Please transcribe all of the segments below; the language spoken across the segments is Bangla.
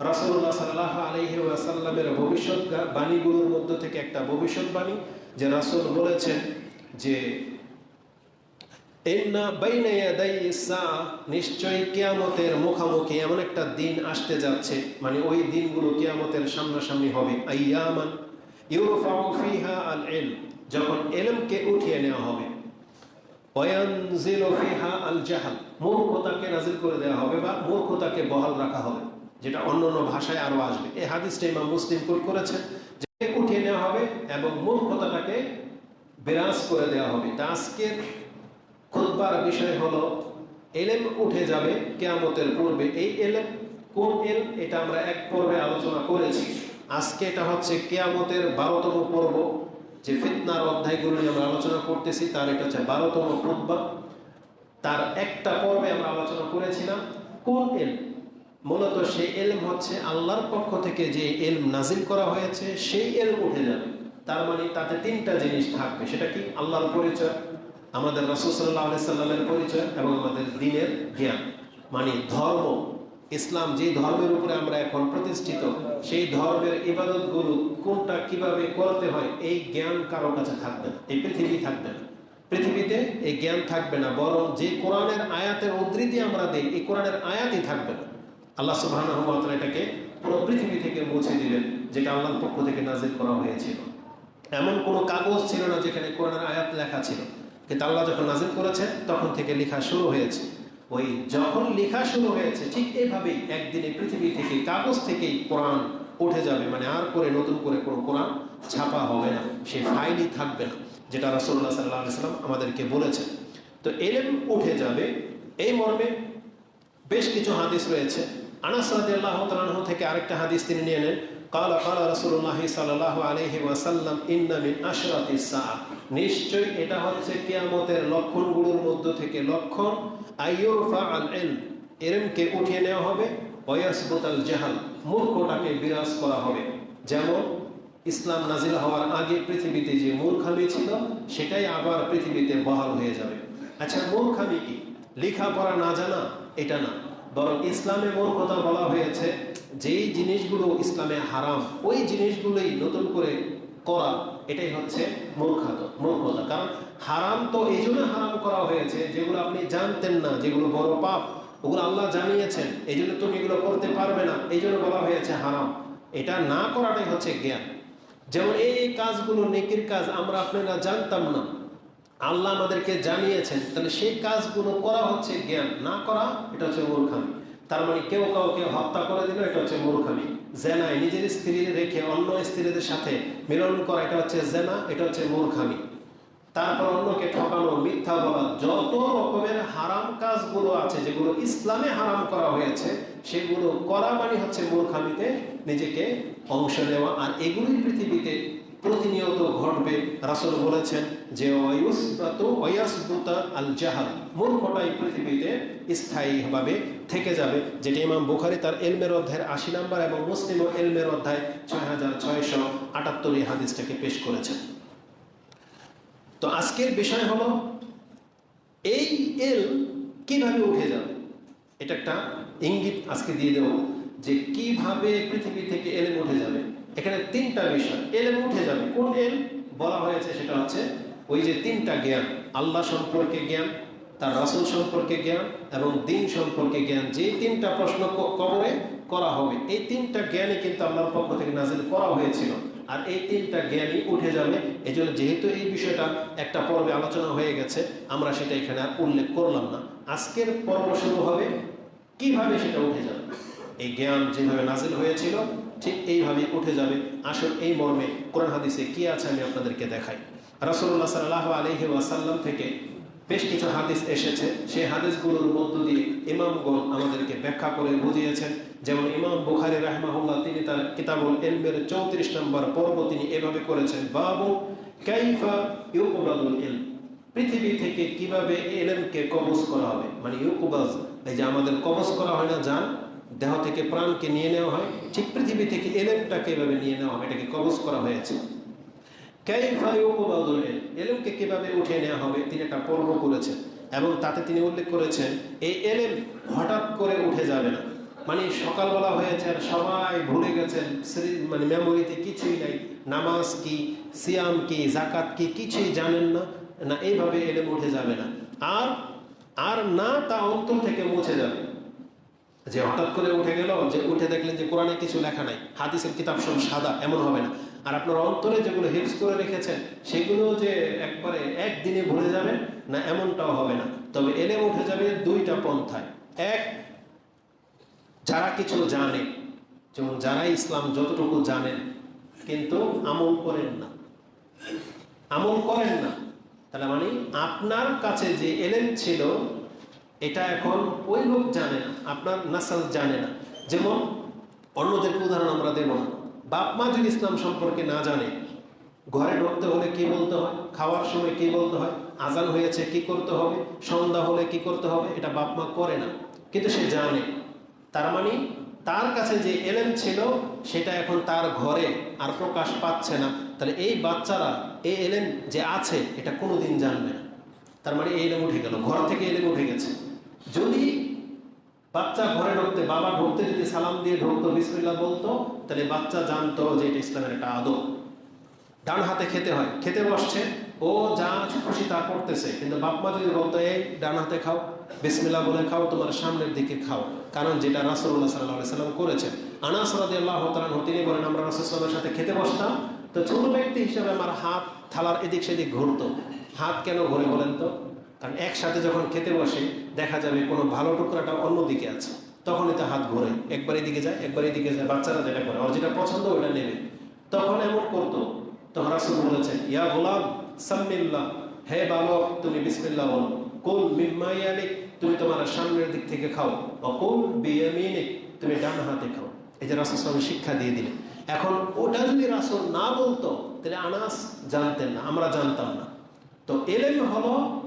রাসূলুল্লাহ সাল্লাল্লাহু আলাইহি ওয়াসাল্লামের ভবিষ্যৎ বাণীগুলোর মধ্য থেকে একটা ভবিষ্যৎবাণী যে রাসূল বলেছেন যে নিশ্চয়ই কিয়ামতের মুখামুখি এমন একটা দিন আসতে যাচ্ছে মানে ওই দিনগুলো কিয়ামতের সামনাসামনি হবে যখন ইলমকে উঠিয়ে নেওয়া হবে। মূর্খতাকে নাজিল করে দেওয়া হবে বা মূর্খতাকে বহাল রাখা হবে। যেটা অন্য অন্য ভাষায় আরও আসবে। এই হাদিসটা ইমাম মুসলিম কোট করেছেন যে উঠিয়ে নেওয়া হবে এবং মূর্খতাটাকে বিরাজ করে দেওয়া হবে। তা আজকের খুতবার বিষয় হলো, এলেম উঠে যাবে কেয়ামতের পূর্বে। এই এলেম, কোন এল এটা আমরা এক পর্বে আলোচনা করেছি। আজকে এটা হচ্ছে কেয়ামতের বারোতম পর্ব। যে ফিতনার অধ্যায়গুলো নিয়ে আমরা আলোচনা করতেছি, তার এটা হচ্ছে বারোতম খুতবা। তার একটা পর্বে আমরা আলোচনা করেছিলাম, কোন এল মূলত সেই এলম হচ্ছে আল্লাহর পক্ষ থেকে যে এলম নাজিল করা হয়েছে, সেই এলম উঠে যাবে। তার মানে তাতে তিনটা জিনিস থাকবে। সেটা কি? আল্লাহর পরিচয়, আমাদের রসুল্লাহ সাল্লামের পরিচয় এবং আমাদের দিনের জ্ঞান। মানে ধর্ম, ইসলাম যে ধর্মের উপরে আমরা এখন প্রতিষ্ঠিত, সেই ধর্মের ইবাদতগুলো কোনটা কীভাবে করতে হয়, এই জ্ঞান কারও কাছে থাকবে না। এই পৃথিবী থাকবে না। পৃথিবীতে এই জ্ঞান থাকবে না, বরং যে কোরআনের আয়াতের উদ্ধৃতি আমরা দিই, এই কোরআনের আয়াতই থাকবে না। আল্লাহ সুবাহ এটাকে পুরো পৃথিবী থেকে মুছে দিলেন, যেটা আল্লাহর পক্ষ থেকে নাজির করা হয়েছিল। এমন কোনো কাগজ ছিল না যেখানে কোরআনের আয়াত লেখা ছিল। কিন্তু আল্লাহ যখন নাজির করেছে তখন থেকে লেখা শুরু হয়েছে। ওই যখন লেখা শুরু হয়েছে, ঠিক এইভাবেই একদিনে পৃথিবী থেকে কাগজ থেকেই কোরআন উঠে যাবে। মানে আর করে নতুন করে কোনো কোরআন ছাপা হবে না। সে ফাইলই থাকবে না, যেটা রাসুল্লাহ সাল্লাহ সাল্লাম আমাদেরকে বলেছে তো এলেম উঠে যাবে। এই মর্মে বেশ কিছু হাদিস রয়েছে। আনাস রাজি থেকে আরেকটা হাদিস তিনি নিয়ে নেন। কালা কালা রসুল্লাহ সাল্লাহ আলহি ওয়াসাল্লাম ইন্নামিন আশরাতি সাহা নিশ্চয়ই এটা হচ্ছে কিয়ামতের লক্ষণগুলোর মধ্য থেকে লক্ষণ। আইয়ুরফা আল এল এরমকে উঠিয়ে নেওয়া হবে। ওয়াসবুত আল জাহাল মূর্খটাকে বিরাজ করা হবে। যেমন, ইসলাম নাজিল হওয়ার আগে পৃথিবীতে যে মূর্খামি ছিল, সেটাই আবার পৃথিবীতে বহাল হয়ে যাবে। আচ্ছা মূর্খামি কি? লেখাপড়া না জানা, এটা না। বরং ইসলামে কথা বলা হয়েছে, যেই জিনিসগুলো ইসলামে হারাম, ওই জিনিসগুলোই নতুন করে করা, এটাই হচ্ছে মূর্খাত মূর্খতা কারণ হারাম তো এই জন্য হারাম করা হয়েছে, যেগুলো আপনি জানতেন না, যেগুলো বড় পাপ, ওগুলো আল্লাহ জানিয়েছেন, এই জন্য তুমি এগুলো করতে পারবে না, এই জন্য বলা হয়েছে হারাম। এটা না করাটাই হচ্ছে জ্ঞান। যেমন এই কাজগুলো নেকির কাজ আমরা আপনারা জানতাম না আল্লাহ আমাদেরকে জানিয়েছেন, তাহলে সেই কাজগুলো করা হচ্ছে জ্ঞান, না করা, এটা হচ্ছে মূর্খামি। তার মানে কেউ কাউকে হত্যা করে দিল, এটা হচ্ছে মূর্খামি। জেনায় নিজের স্ত্রী রেখে অন্য স্ত্রীদের সাথে মিলন করা, এটা হচ্ছে জেনা, এটা হচ্ছে মূর্খামি। তারপর অন্যকে ঠকানো, মিথ্যা বলা, যত রকমের হারাম কাজগুলো আছে, যেগুলো ইসলামে হারাম করা হয়েছে, সেগুলো করা মানে হচ্ছে মূর্খামিতে নিজেকে অংশ নেওয়া, আর এগুলোই পৃথিবীতে প্রতিনিয়ত ঘটবে। রাসুল বলেছেন যে আল জাহাল মূর্খটাই পৃথিবীতে স্থায়ীভাবে থেকে যাবে। যেটি ইমাম বুখারি তার এলমের অধ্যায়ের আশি নাম্বার এবং মুসলিম এলমের অধ্যায় ছয় হাজার ছয়শো আটাত্তর এই হাদিসটাকে পেশ করেছেন। তো আজকের বিষয় হলো, এই এল কীভাবে উঠে যাবে? এটা একটা ইঙ্গিত আজকে দিয়ে দেব যে, কীভাবে পৃথিবী থেকে এলেম উঠে যাবে? এখানে তিনটা বিষয়। এলেম উঠে যাবে। কোন এল? বলা হয়েছে সেটা হচ্ছে ওই যে তিনটা জ্ঞান। আল্লাহ সম্পর্কে জ্ঞান, তার রাসুল সম্পর্কে জ্ঞান এবং দিন সম্পর্কে জ্ঞান। যে তিনটা প্রশ্ন কবরে করা হবে। এই তিনটা জ্ঞানই কিন্তু আল্লাহর পক্ষ থেকে নাজিল করা হয়েছিল। আর এই তিনটা জ্ঞানই উঠে যাবে। এই জন্য যেহেতু এই বিষয়টা একটা পর্বে আলোচনা হয়ে গেছে, আমরা সেটা এখানে আর উল্লেখ করলাম না। আজকের পর্ব শুরু হবে কীভাবে সেটা উঠে যাবে? এই জ্ঞান যেভাবে নাজিল হয়েছিল ঠিক এইভাবে উঠে যাবে। আসল এই মর্মে কোরআন হাদিসে কি আছে আমি আপনাদেরকে দেখাই। রাসুল্লাহ সাল্লাহ আলহি ওয়াসাল্লাম থেকে বেশ কিছু হাদিস এসেছে। সেই হাদিসগুলোর মধ্য দিয়ে ইমামগণ আমাদেরকে ব্যাখ্যা করে বুঝিয়েছেন। যেমন ইমাম বুখারি রাহমাহুল্লাহ, তিনি তার কিতাবুল এলমের চৌত্রিশ নম্বর পর্ব তিনি এভাবে করেছেন, বাবু কাইফা ইউকুবাদুল ইলম? পৃথিবী থেকে কীভাবে এলেমকে কবজ করা হবে? মানে ইউকুবাজ এই যে আমাদের কবজ করা হয় না যান দেহ থেকে প্রাণকে নিয়ে নেওয়া হয়, ঠিক পৃথিবী থেকে এলেমটাকে এভাবে নিয়ে নেওয়া হবে, এটাকে কবজ করা হয়েছে। এলেমকে কীভাবে উঠে নেওয়া হবে? তিনি একটা পর্ব করেছেন এবং তাতে তিনি উল্লেখ করেছেন, এই এলেম হঠাৎ করে উঠে যাবে না। মানে সকালবেলা হয়েছে আর সবাই ভুলে গেছেন মানে মেমোরিতে কিছুই নাই, নামাজ কি, সিয়াম কি জাকাত কি, কিছুই জানেন না না, এইভাবে এলেম উঠে যাবে না। আর আর না, তা অন্তর থেকে মুছে যাবে। যে হঠাৎ করে উঠে গেল, যে উঠে দেখলেন যে কোরআনে কিছু লেখা নাই, হাদিসের কিতাব সব সাদা, এমন হবে না। আর আপনার অন্তরে যেগুলো হিপস করে রেখেছেন, সেগুলো যে একবারে একদিনে ভুলে যাবেন, না এমনটাও হবে না। তবে এলেম উঠে যাবে দুইটা পন্থায়। এক, যারা কিছু জানে, যেমন যারা ইসলাম যতটুকু জানেন, কিন্তু আমল করেন না। আমল করেন না। তাহলে মানে আপনার কাছে যে এলেন ছিল এটা এখন ওই লোক জানে না, আপনার নাসাল জানে না। যেমন অন্যদেরকে উদাহরণ আমরা দেব বাপ মা যদি ইসলাম সম্পর্কে না জানে, ঘরে ঢুকতে হলে কি বলতে হয়? খাওয়ার সময় কি বলতে হয়? আজান হয়েছে, কি করতে হবে? সন্ধ্যা হলে কি করতে হবে? এটা বাপ মা করে না, কিন্তু সে জানে। তার মানে তার কাছে যে এলেম ছিল, সেটা এখন তার ঘরে আর প্রকাশ পাচ্ছে না। তাহলে এই বাচ্চারা, এই এলেম যে আছে, এটা কোনোদিন জানবে না। তার মানে এই এলেম উঠে গেল, ঘর থেকে এলেম উঠে গেছে। যদি বাচ্চা ঘরে ঢুকতে, বাবা ঢুকতে যদি সালাম দিয়ে ঢুকতো, বিসমিল্লাহ বলতো, তাহলে বাচ্চা জানতো যে এটা ইসলামের একটা আদব। ডান হাতে খেতে হয়, খেতে বসছে, ও যা খুশি তা করতেছে, কিন্তু বাপমা যদি বলতো, এই ডান হাতে খাও, বিসমিল্লাহ বলে খাও, তোমার সামনের দিকে খাও। কারণ যেটা রাসুল্লাহ সাল্লাহ সাল্লাম করেছেন। আনাস রাদি আল্লাহ তালান তিনি বলেন, আমরা রাসুলামের সাথে খেতে বসতাম। তো ছোট ব্যক্তি হিসেবে আমার হাত, থালার এদিক সেদিক ঘুরতো। হাত কেন ঘুরে বলেন তো? কারণ একসাথে যখন খেতে বসে, দেখা যাবে কোনো ভালো টুকরাটা অন্যদিকে আছে। তখনই তো হাত ঘোরে। একবার এদিকে যায়, একবার এদিকে যায়, বাচ্চারা যেটা করে, ওর যেটা পছন্দ ওটা নেবে। তখন এমন করতো। তখন রাসুল বলেছেন, ইয়া গোলাম সাম্মিল্লাহ হে বালক তুমি বিসমিল্লাহ বলো। কুল মিম্মাইয়ালি তুমি তোমার সামনের দিক থেকে খাও। অকুল বিয়ামিনিক, তুমি ডান হাতে খাও। এই যে রাসুল সাল্লাম শিক্ষা দিয়ে দিলেন। এখন ওটা যদি রাসুল না বলতো, তাহলে আনাস জানতেন না, আমরা জানতাম না। তো এলেম হলো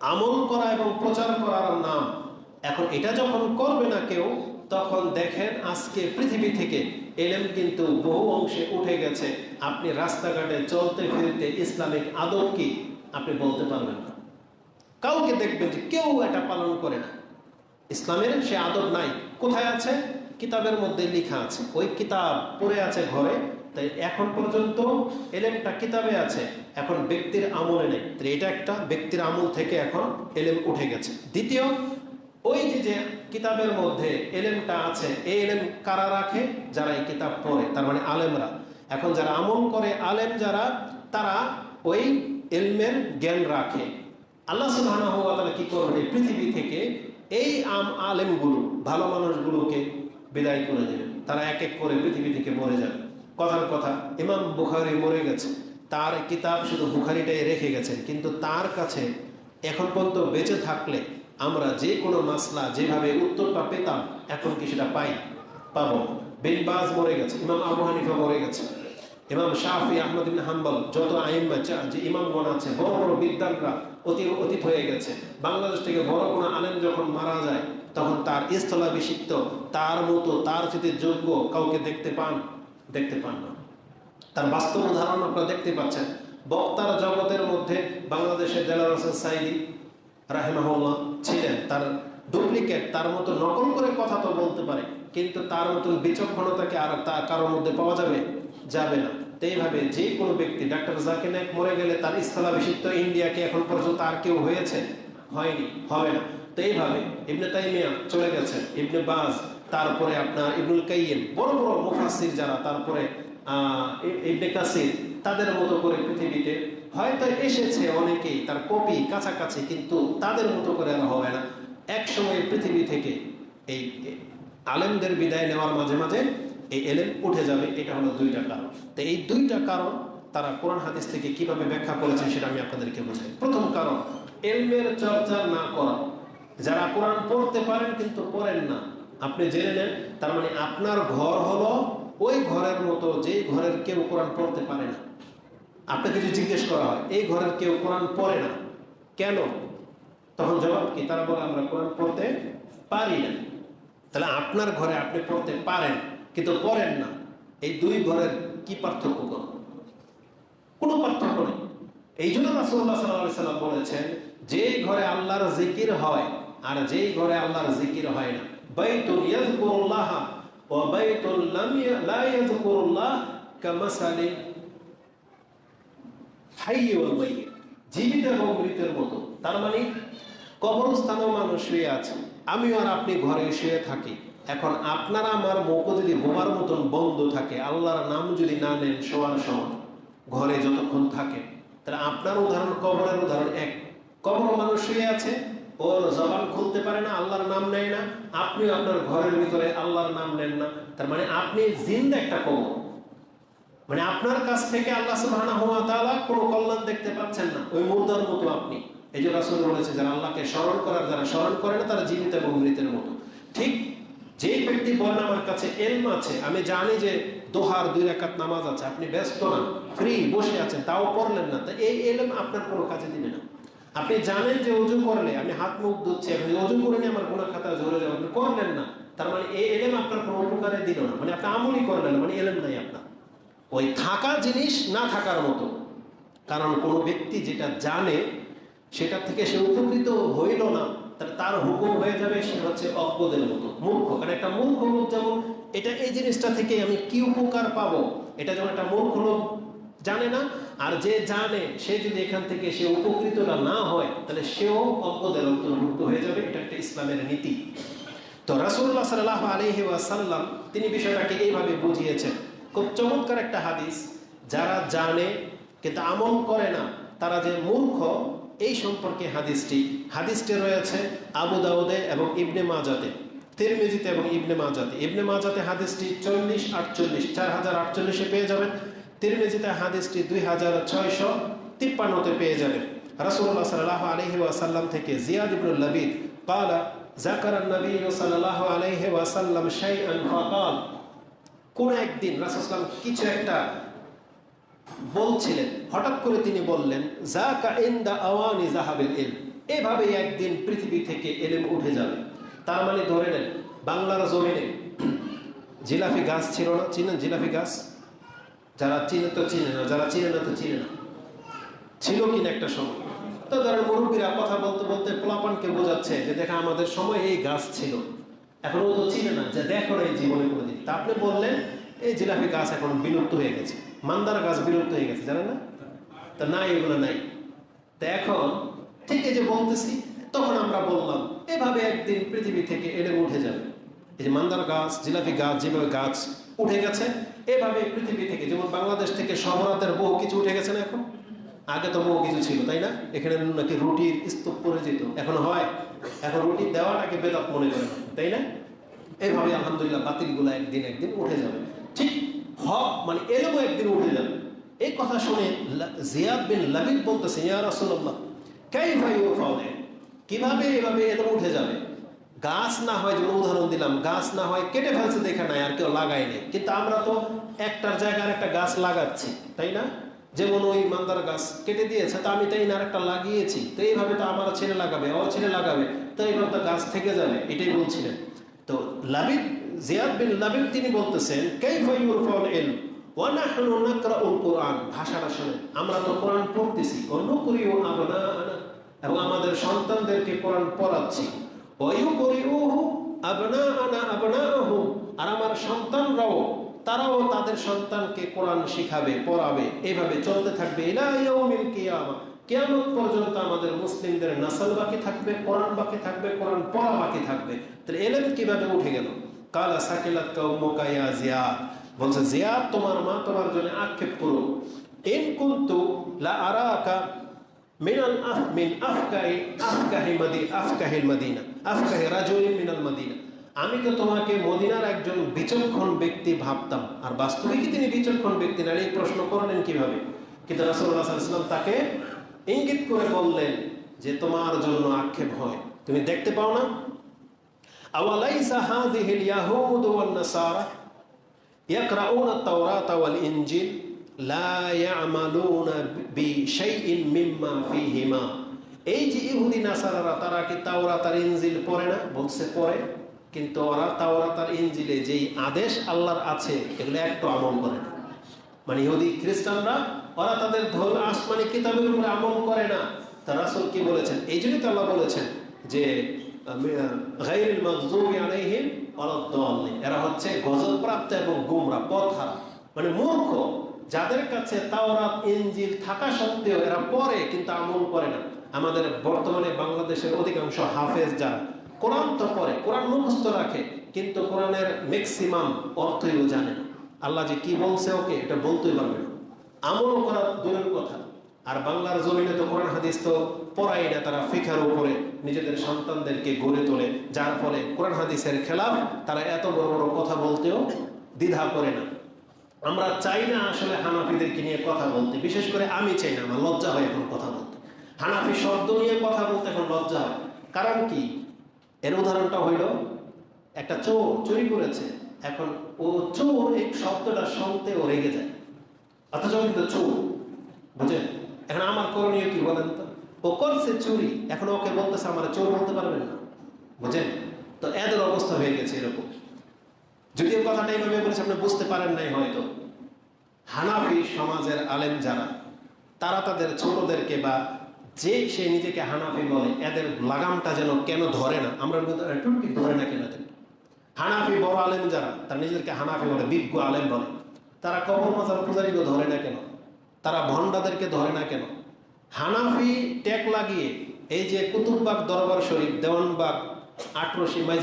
আমল করা এবং প্রচার করার নাম। এখন এটা যখন করবে না কেউ, তখন দেখেন আজকে পৃথিবী থেকে এলেম কিন্তু বহু অংশে উঠে গেছে। আপনি রাস্তাঘাটে চলতে ফিরতে ইসলামিক আদব কি? আপনি বলতে পারবেন না। কাউকে দেখবেন যে কেউ এটা পালন করে না। ইসলামের সে আদব নাই। কোথায় আছে? কিতাবের মধ্যে লেখা আছে। ওই কিতাব পড়ে আছে ঘরে। তাই এখন পর্যন্ত এলেমটা কিতাবে আছে, এখন ব্যক্তির আমলে নেই। তো এটা একটা ব্যক্তির আমল থেকে এখন এলেম উঠে গেছে। দ্বিতীয়, ওই যে যে কিতাবের মধ্যে এলেমটা আছে, এই এলেম কারা রাখে? যারা এই কিতাব পড়ে, তার মানে আলেমরা। এখন যারা আমল করে, আলেম যারা, তারা ওই এলমের জ্ঞান রাখে। আল্লাহ তাআলা কি করবে পৃথিবী থেকে এই আম আলেমগুলো, ভালো মানুষগুলোকে বিদায় করে দেবেন। তারা এক এক করে পৃথিবী থেকে মরে যাবে। কথার কথা। ইমাম বুখারি মরে গেছে। তার কিতাব শুধু বুখারিটাই রেখে গেছেন কিন্তু তার কাছে এখন পর্যন্ত বেঁচে থাকলে আমরা যে কোনো মাসলা যেভাবে উত্তরটা পেতাম, এখন কি সেটা পাই? পাবো। বিন বাজ মরে গেছে। ইমাম আবু হানিফা মরে গেছে। ইমাম শাহি আহমদ ইবিন হাম্বল যত আইম্মা যে ইমামগণ আছে, বড় বড় বিদ্যানরা অতি, অতীত হয়ে গেছে। বাংলাদেশ থেকে বড় কোনো আলেম যখন মারা যায়, তখন তার স্থলাভিষিক্ত, তার মতো, তার যদি যোগ্য কাউকে দেখতে পান দেখতে পান না। তার বাস্তব উদাহরণ আপনারা দেখতে পাচ্ছেন। বক্তার জগতের মধ্যে বাংলাদেশের দেলার হোসেন সাইদি রাহেমাহুল্লাহ ছিলেন। তার ডুপ্লিকেট তার মতো নকল করে কথা তো বলতে পারে, কিন্তু তার মতন বিচক্ষণতাকে আর তার কারোর মধ্যে পাওয়া যাবে যাবে না। এইভাবে যে কোনো ব্যক্তি, ডাক্তার জাকির নায়ক মরে গেলে তার স্থলাভিষিক্ত ইন্ডিয়াকে এখন পর্যন্ত আর কেউ হয়েছে? হয়নি, হবে না। তো এইভাবে ইবনে তাইমিয়া চলে গেছেন, ইবনে বাজ তারপরে আপনার ইবনুল কাইয়িম বড় বড় মুফাসসির যারা, তারপরে তাদের মতো করে পৃথিবীতে হয়তো এসেছে অনেকেই, তার কপি কাছাকাছি, কিন্তু তাদের মতো করে আর হবে না। এক সময় পৃথিবী থেকে এই এই আলেমদের বিদায় নেওয়ার মাঝে মাঝে এই এলেম উঠে যাবে, এটা হলো দুইটা কারণ। তো এই দুইটা কারণ তারা কোরআন হাদিস থেকে কীভাবে ব্যাখ্যা করেছেন সেটা আমি আপনাদেরকে বোঝাই। প্রথম কারণ, এলমের চর্চা না করা। যারা কোরআন পড়তে পারেন, কিন্তু পড়েন না। আপনি জেনে নেন, তার মানে আপনার ঘর হলো ওই ঘরের মতো যে ঘরের কেউ কোরআন পড়তে পারে না। আপনাকে যদি জিজ্ঞেস করা হয়, এই ঘরের কেউ কোরআন পড়ে না? কেন? তখন জবাব কি? তারা বলে, আমরা কোরআন পড়তে পারি না। তাহলে আপনার ঘরে আপনি পড়তে পারেন, কিন্তু পড়েন না। এই দুই ঘরের কি পার্থক্য কোন কোনো পার্থক্য নেই। এই জন্য রাসুল্লাহ সাল্লাহ সাল্লাম বলেছেন যে ঘরে আল্লাহর জিকির হয়, আর যেই ঘরে আল্লাহর জিকির হয় না বাইতুন জীবিত এবং মৃতের মতো। তার মানে কবরস্থানেও মানুষ শুয়ে আছে। আমিও আর আপনি ঘরে শুয়ে থাকি। এখন আপনারা আমার মুখও যদি বোমার মতন বন্ধ থাকে, আল্লাহর নাম যদি না নেন শোয়ার সময় ঘরে যতক্ষণ থাকে, তাহলে আপনার উদাহরণ কবরের উদাহরণ এক। কবর মানুষ শুয়ে আছে ওর জবান খুলতে পারে না, আল্লাহর নাম নেয় না। আপনি আপনার ঘরের ভিতরে আল্লাহর নাম নেন না। তার মানে আপনি জিন্দা একটা কবর মানে আপনার কাছ থেকে আল্লাহ সুবহানাহু ওয়া তাআলা কোনো কল্যাণ দেখতে পাচ্ছেন না। ওই মুর্দার মতো আপনি। এই যে রাসূল বলেছে, যারা আল্লাহকে স্মরণ করার, যারা স্মরণ করে না, তারা জীবিত এবং মৃতের মতো। ঠিক যে ব্যক্তি বলেন, আমার কাছে এলম আছে, আমি জানি যে দোহার দুই রাকাত নামাজ আছে, আপনি ব্যস্ত না ফ্রি বসে আছেন, তাও পড়লেন না। তা এই এলম আপনার কোনো কাজে দিবে না। আপনি জানেন যে অজু করলে আমি হাত মুখ ধুচ্ছি এখন অজু করে আমার গুণা খাতা জোরে যাবে আপনি করলেন না। তার মানে এই এলেম আপনার কোনো উপকারে দিল না মানে আপনি আমলই করলেন মানে এলেম নাই আপনার। ওই থাকা জিনিস না থাকার মতো। কারণ কোনো ব্যক্তি যেটা জানে, সেটা থেকে সে উপকৃত হইল না তার হুকুম হয়ে যাবে সে হচ্ছে অজ্ঞদের মতো, মূর্খ। কারণ একটা মূর্খ লোক যেমন, এটা এই জিনিসটা থেকে আমি কি উপকার পাবো? এটা যেমন একটা মূর্খ লোক জানে না আর যে জানে, সে যদি এখান থেকে সে উপকৃতটা না হয়, তাহলে সেও অজ্ঞদের অন্তর্ভুক্ত হয়ে যাবে। এটা একটা ইসলামের নীতি। তো রাসুল্লাহ সাল্লাহ আলহি ওয়াসাল্লাম, তিনি বিষয়টাকে এইভাবে বুঝিয়েছেন। খুব চমৎকার একটা হাদিস। যারা জানে, কিন্তু আমল করে না, তারা যে মূর্খ, এই সম্পর্কে হাদিসটি হাদিসটি রয়েছে আবু দাউদে এবং ইবনে মাজাতে তিরমিজিতে এবং ইবনে মাজাতে ইবনে মাজাতে হাদিসটি চল্লিশ আটচল্লিশ, চার হাজার আটচল্লিশে পেয়ে যাবেন। তিরমিজিতে হাদিসটি দুই হাজার ছয়শো তিপ্পান্নতে পেয়ে যাবেন রাসুল্লাহ সাল্লাহ আলহি ওয়াসাল্লাম থেকে জিয়াদ ইবনুল নবীদ কালা জাকার নবী সাল্লাহ আলহি ওয়াসাল্লাম শাইআন ফাকাল। কোন একদিন রাসুলাম কিছু একটা বলছিলেন, হঠাৎ করে তিনি বললেন জাকা ইন্দা আওয়ানি জাহাবিল ইল এভাবে একদিন পৃথিবী থেকে এলেম উঠে যাবে। তার মানে ধরে নেন, বাংলার জমিনে জিলাফি গাছ ছিল না, চিনেন জিলাফি গাছ? যারা চিনে তো চিনে না, যারা চিনে না তো চিনে না। ছিল কিনা একটা সময়। তো ধরেন মুরব্বীরা কথা বলতে বলতে পোলাপানকে বোঝাচ্ছে যে দেখা আমাদের সময় এই গাছ ছিল। এখন ও তো চিনে না যে দেখো না এই জীবনে কোনোদিন। তা আপনি বললেন, এই জিলাপি গাছ এখন বিলুপ্ত হয়ে গেছে। মান্দার গাছ বিলুপ্ত হয়ে গেছে, জানেন না? তা নাই এগুলো নাই। তা এখন, ঠিক এই যে বলতেছি, তখন আমরা বললাম, এভাবে একদিন পৃথিবী থেকে এলে উঠে যাবে। এই মান্দার গাছ, জিলাপি গাছ, যেভাবে গাছ উঠে গেছে, এভাবে পৃথিবী থেকে, যেমন বাংলাদেশ থেকে সবরাতের বহু কিছু উঠে গেছে না এখন? আগে তো বহু কিছু ছিল, তাই না? এখানে নাকি রুটির স্তূপ পড়ে যেত, এখন হয়। এখন রুটি দেওয়াটাকে বেদাত মনে করে, তাই না? এইভাবে আলহামদুলিল্লাহ বাতিলগুলো একদিন একদিন উঠে যাবে। ঠিক হক মানে এলেমও একদিন উঠে যাবে। এই কথা শুনে জিয়াদ বিন লাবিদ বলতেছে, ইয়া রাসূলুল্লাহ, কাইফা ইউফাউল কীভাবে এভাবে এলেম উঠে যাবে? গাছ না হয় যেমন উদাহরণ দিলাম, গাছ না হয় কেটে ফেলছে দেখে নাই, আর কেউ লাগায় নেই। কিন্তু আমরা তো একটার জায়গায় একটা গাছ লাগাচ্ছি, তাই না? যেমন ওই মান্দার গাছ কেটে দিয়েছে, তা আমি তাই না আরেকটা লাগিয়েছি? তো এইভাবে তো আমার ছেলে লাগাবে, ওর ছেলে লাগাবে, তো এইভাবে তো গাছ থেকে যাবে, এটাই বলছিলেন। তো লাবিব, জিয়াদ বিন লাবিব তিনি বলতেছেন, কাইফা ইউরফাউল ইলম? ওয়া নাহনু নাকরাউল কোরআন। ভাষাটা শুনেন, আমরা তো কোরআন পড়তেছি অন্য করিও এবং আমাদের সন্তানদেরকে কোরআন পড়াচ্ছি। আর আমার সন্তানরাও, তারাও তাদের সন্তানকে কোরআন শিখাবে, পড়াবে এইভাবে চলতে থাকবে কিয়ামত পর্যন্ত আমাদের মুসলিমদের নাসল বাকি থাকবে, কোরআন বাকি থাকবে, কোরআন পড়া বাকি থাকবে। তাহলে এলেম কীভাবে উঠে গেল? কালা সাকিলাত কাউমুকা ইয়া জিয়াদ। বলছে, জিয়াদ, তোমার মা তোমার জন্য আক্ষেপ করো ইন কুনতু মিনাল আফ মিন আফকাহি আফকাহি মাদি, আফকাহিল মাদিনা, আফকাহি রাজুলিন মিনাল মাদিনা। আমি তো তোমাকে মদিনার একজন বিচক্ষণ ব্যক্তি ভাবতাম। আর বাস্তবিক তিনি বিচক্ষণ ব্যক্তি না, এই প্রশ্ন করলেন কীভাবে? কিন্তু রাসুল্লাহ সাল্লাম তাকে ইঙ্গিত করে বললেন যে তোমার জন্য আক্ষেপ হয়। তুমি দেখতে পাও না? আওয়ালাই হাযিহিল ইয়াহুদ ওয়ান নাসারা ইয়াকরাউনা আত-তাওরাতা ওয়াল ইনজিল? এই যে ইহুদি নাসারারা, তারা কি তাওরা তার ইঞ্জিল পড়ে না? বলছে পড়ে। কিন্তু ওরা তাওরা তার ইঞ্জিলে যেই আদেশ আল্লাহর আছে, এগুলো একটু আমল করে না। মানে ইহুদি খ্রিস্টানরা, ওরা তাদের ধর্ম আসমানি কিতাবের উপরে আমল করে না। তারা রাসুল কি বলেছেন? এই জন্যই তো আল্লাহ বলেছেন যে এরা হচ্ছে গজবপ্রাপ্ত এবং গুমরা পথ হারা মানে মূর্খ। যাদের কাছে তাওরাত, ইনজিল থাকা সত্ত্বেও এরা পড়ে কিন্তু আমল করে না। আমাদের বর্তমানে বাংলাদেশের অধিকাংশ হাফেজ যারা, কোরআন তো পড়ে, কোরআন মুখস্থ রাখে, কিন্তু কোরআনের ম্যাক্সিমাম অর্থইও জানে না। আল্লাহ যে কি বলছে ওকে, এটা বলতেই পারবে না। আমলও করা দূরের কথা। আর বাংলার জমিনে তো কোরআন হাদিস তো পড়াই না, তারা ফিখার উপরে নিজেদের সন্তানদেরকে গড়ে তোলে। যার ফলে কোরআন হাদিসের খেলাফ তারা এত বড় বড় কথা বলতেও দ্বিধা করে না। আমরা চাই না আসলে হানাফিদেরকে নিয়ে কথা বলতে, বিশেষ করে আমি চাই না, আমার লজ্জা হয় এখন কথা বলতে। হানাফি শব্দ নিয়ে কথা বলতে এখন লজ্জা হয়। কারণ কি? এর উদাহরণটা হইল, একটা চোর চুরি করেছে, এখন ও চোর এই শব্দটা শুনতে ও রেগে যায়। অথচ কিন্তু চোর বুঝেন এখন আমার করণীয় কি বলেন তো? ও করছে চুরি, এখন ওকে বলতেছে, আমার চোর বলতে পারবেন না। বুঝেন তো এদের অবস্থা হয়ে গেছে এরকম। যদিও কথাটা এইভাবে বলেছে, আপনি বুঝতে পারেন নাই হয়তো। হানাফি সমাজের আলেম যারা, তারা তাদের ছোটদেরকে বা যে সে নিজেকে হানাফি বলে, এদের লাগামটা যেন কেন ধরে না? আমরা ধরে না কেন হানাফি বড় আলেম যারা, তারা নিজেদেরকে হানাফি বলে, বিজ্ঞ আলেম বলে। তারা কবর মাজার পূজারীকে ধরে না কেন? তারা ভণ্ডাদেরকে ধরে না কেন? হানাফি ট্যাগ লাগিয়ে, এই যে কুতুববাগ দরবার শরীফ, দেওয়ানবাগ আটরশি মাইজ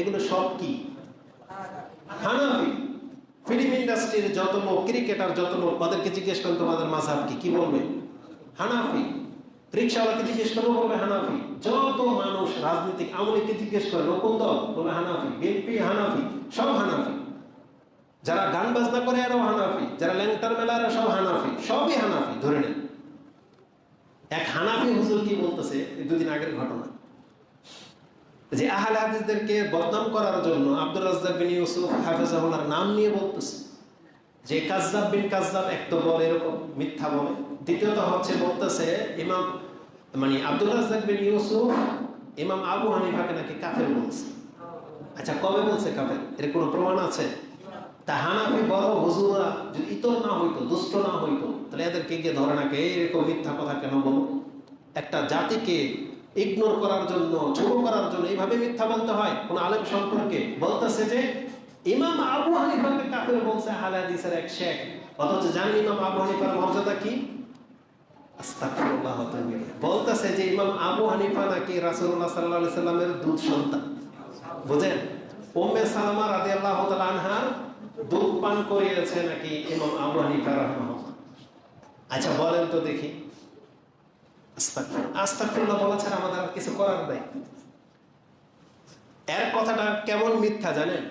এগুলো সব কি? হানাফি ফিল্ম ইন্ডাস্ট্রির ক্রিকেটার ওদেরকে জিজ্ঞেস করেন, তোমাদের মাঝাব কি? বলবে? হানাফি রিক্সাওয়ালাকে জিজ্ঞেস করব, বলবে হানাফি। যত মানুষ রাজনীতিক আমলিকে জিজ্ঞেস করে দল? বলবে হানাফি। বিএনপি হানাফি, সব হানাফি। যারা গান বাজনা করে আরও হানাফি। যারা ল্যাংটার মেলা, এরা সব হানাফি। সবই হানাফি, ধরে নেন এক হানাফি হুজুর কি বলতেছে? দুদিন আগের ঘটনা। যে আহলে হাদিসদেরকে বদনাম করার জন্য আব্দুর রাজ্জাক বিন ইউসুফ হাফেজাহুল্লাহর নাম নিয়ে বলতেছে। যে কাজ্জাব বিন কাজ্জাব এক তো বলে এরকম মিথ্যা বলে। দ্বিতীয়ত হচ্ছে বলতেছে ইমাম মানে আব্দুল রাজ্জাক বিন ইউসুফ ইমাম আবু হানিফাকে নাকি কাফের বলছে। আচ্ছা কবে বলছে কাফের? এর কোনো প্রমাণ আছে? তা হানাফি বড় হুজুরা যদি ইতর না হইতো, দুষ্ট না হইতো, তাহলে এদেরকে গিয়ে ধরে নাকে এরকম মিথ্যা কথা কেন বলো? একটা জাতিকে ইগনোর করার জন্য, ছোট করার এইভাবে মিথ্যা বলতে হয়? কোন আলেম সম্পর্কে বলতেছে যে, ইমাম আবু হানিফাকে কাফের বলছে হালাদিসের এক শেখ। অথচ জানেন ইমাম আবু হানিফার মর্যাদা কি? বলতেছে যে, ইমাম আবু হানিফা নাকি রাসূলুল্লাহ সাল্লাল্লাহু আলাইহি সাল্লামের দুধ সন্তান। বুঝেন? সালামা রাদিয়াল্লাহু তাআলা আনহার দুধ পান করিয়েছে নাকি ইমাম আবু হানিফা রাহমাহুল্লাহ। আচ্ছা বলেন তো দেখি। আস্তাগফিরুল্লাহ। বলা ছাড়া আমাদের আর কিছু করার নাই। এর কথাটা কেমন মিথ্যা জানেন?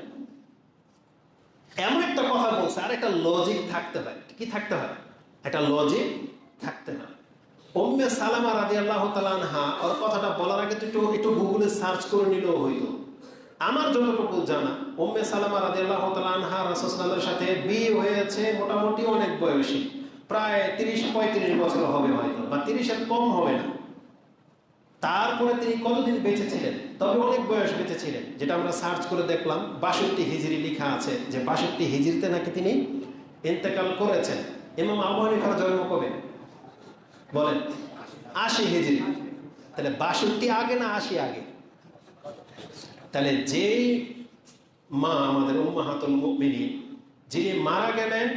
এমন একটা কথা বলছে, আর একটা লজিক থাকতে হয় কি থাকতে হয় একটা লজিক থাকতে হয় ওম্মে সালামা রাদি আল্লাহ তালানহা ওর কথাটা বলার আগে তো একটু একটু গুগলে সার্চ করে নিলেও হইতো। আমার যতটুকু জানা ওম্মে সালামা রাদি আল্লাহ তালানহা রাসুসলামের সাথে বিয়ে হয়েছে মোটামুটি অনেক বয়সী। প্রায় তিরিশ, পঁয়ত্রিশ বছর হবে হয়তো, বা তিরিশের কম হবে না। তারপরে তিনি কতদিন বেঁচে ছিলেন? তবে অনেক বয়স বেঁচে ছিলেন যেটা আমরা সার্চ করে দেখলাম, বাষট্টি হিজড়ি লেখা আছে যে বাষট্টি হিজড়িতে নাকি তিনি ইন্তেকাল করেছেন। ইমাম আবু হানিফার জন্ম কবে? বলেন, আশি হিজড়ি তাহলে বাষট্টি আগে না আশি আগে? তাহলে যেই মা আমাদের উম্মাহাতুল মুমিনিন, যিনি মারা গেলেন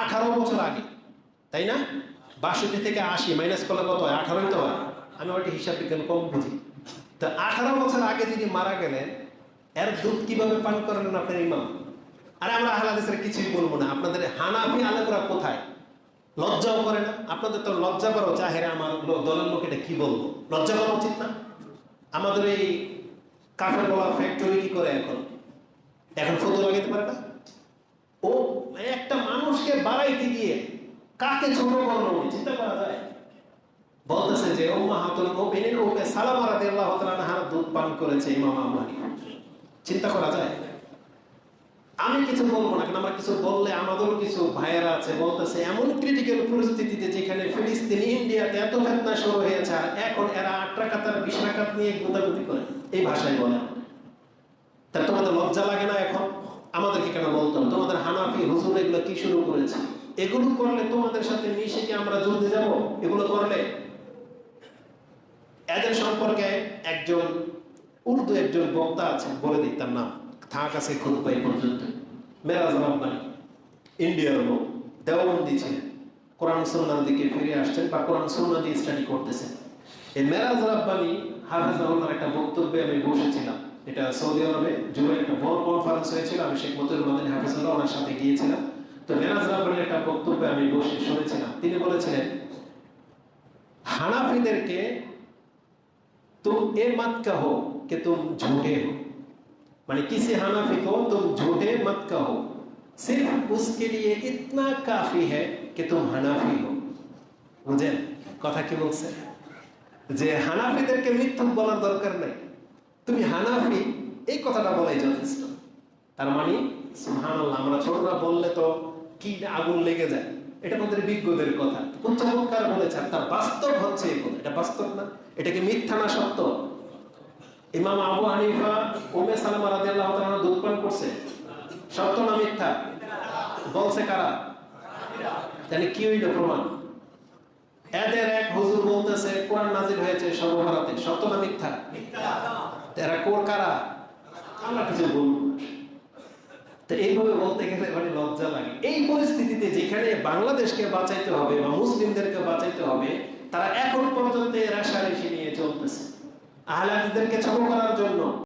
আঠারো বছর আগে, তাই না? বাষট্টি থেকে আশি মাইনাস করলে কত হয়? আঠারোই তো হয়। আমি ওইটা হিসাব বিজ্ঞান কম বুঝি। তো আঠারো বছর আগে যিনি মারা গেলেন, এর দুধ কীভাবে পান করলেন আপনার ইমাম? আরে আমরা আহলাদেশের কিছুই বলব না। আপনাদের হানাফি আলেমরা কোথায়? লজ্জাও করে না? আপনাদের তো লজ্জা করা চাহেরা আমার দলের লোক এটা কি বলব? লজ্জা করা উচিত না? আমাদের এই কাঠের বলা ফ্যাক্টরি কি করে এখন? এখন ফটো লাগাইতে পারে না? ও, একটা মানুষকে বাড়াইতে গিয়ে কাকে ছোট করল? চিন্তা করা যায়? বলতেছে যে উম্মাহাতুল মুমিনিন উম্মে সালামা রাদিয়াল্লাহু তাআলা আনহা দুধ পান করেছে ইমাম আবু চিন্তা করা যায়? আমি কিছু বলব না, কারণ আমরা কিছু বললে আমাদেরও কিছু ভাইয়েরা আছে, বলতেছে, এমন ক্রিটিক্যাল পরিস্থিতিতে যেখানে ফিলিস্তিন, ইন্ডিয়াতে এত ফেতনা শুরু হয়েছে, আর এখন এরা আট রাকাত বিশ রাকাত নিয়ে গুদাগুদি করে। এই ভাষায় বলে। তা তোমাদের লজ্জা লাগে না এখন? আমাদেরকে কেন বলতো তোমাদের হানাফি, হুজুর এগুলো কি শুরু করেছে? এগুলো করলে তোমাদের সাথে মিশে কি আমরা যুদ্ধে যাব? এগুলো করলে এদের সম্পর্কে একজন, উর্দু একজন বক্তা আছে বলে দিতাম নাম। থাক আছে খুব পাই পর্যন্ত। মেরাজ রব্বানি ইন্ডিয়ার লোক, দেওবন্দি ছিলেন। কোরআন সুন্নার দিকে ফিরে আসছেন বা কোরআন সুন্না দিয়ে স্টাডি করতেছেন। এই মেরাজ রাব্বানি হাফেজাহুল্লাহ একটা বক্তব্যে আমি বসেছিলাম। এটা সৌদি আরবে জুড়ে একটা বড় কনফারেন্স হয়েছিল, আমি শেখ মতিউর মাদানী হাফেজুল্লাহ ওনার সাথে গিয়েছিলাম। তো মেরাজ রাব্বানির একটা বক্তব্যে আমি বসে শুনেছিলাম। তিনি বলেছিলেন, হানাফিদেরকে तुम ये मत कहो कि तुम झूठे हो माने किसी हनाफी को तुम झूठे मत कहो सिर्फ उसके लिए इतना काफी है कि तुम हनाफी हो বুঝেন কথা কি বলছে যে হানাফিদেরকে মিথ্যুক বলার দরকার নাই তুমি হানাফি এই কথাটা বলাই যথেষ্ট তার মানে সুবহানাল্লাহ আমরা ছোটরা বললে তো কি আগুন লেগে যায় এটা আমাদের বিজ্ঞদের কথা। কোন চমৎকার বলেছেন? তার বাস্তব হচ্ছে এগুলো এটা বাস্তব না? এটা কি মিথ্যা না সত্য? ইমাম আবু হানিফা উমে সালামা রাদিয়াল্লাহু তাআলা দুধ পান করছে। সত্য না মিথ্যা? বলছে কারা? তাহলে কি হইল প্রমাণ? এদের এক হুজুর বলতেছে কোরআন নাজিল হয়েছে সর্বভারতে। সত্য না মিথ্যা? এরা কোর কারা? আমরা কিছু বলব। এইভাবে বলতে গেলে মানে লজ্জা লাগে। এই পরিস্থিতিতে যেখানে বাংলাদেশকে বাঁচাইতে হবে বা মুসলিমদেরকে বাঁচাইতে হবে, তারা এখন পর্যন্ত সারিসি নিয়ে চলতেছে। আহলাদিদেরকে ছোট করার জন্য।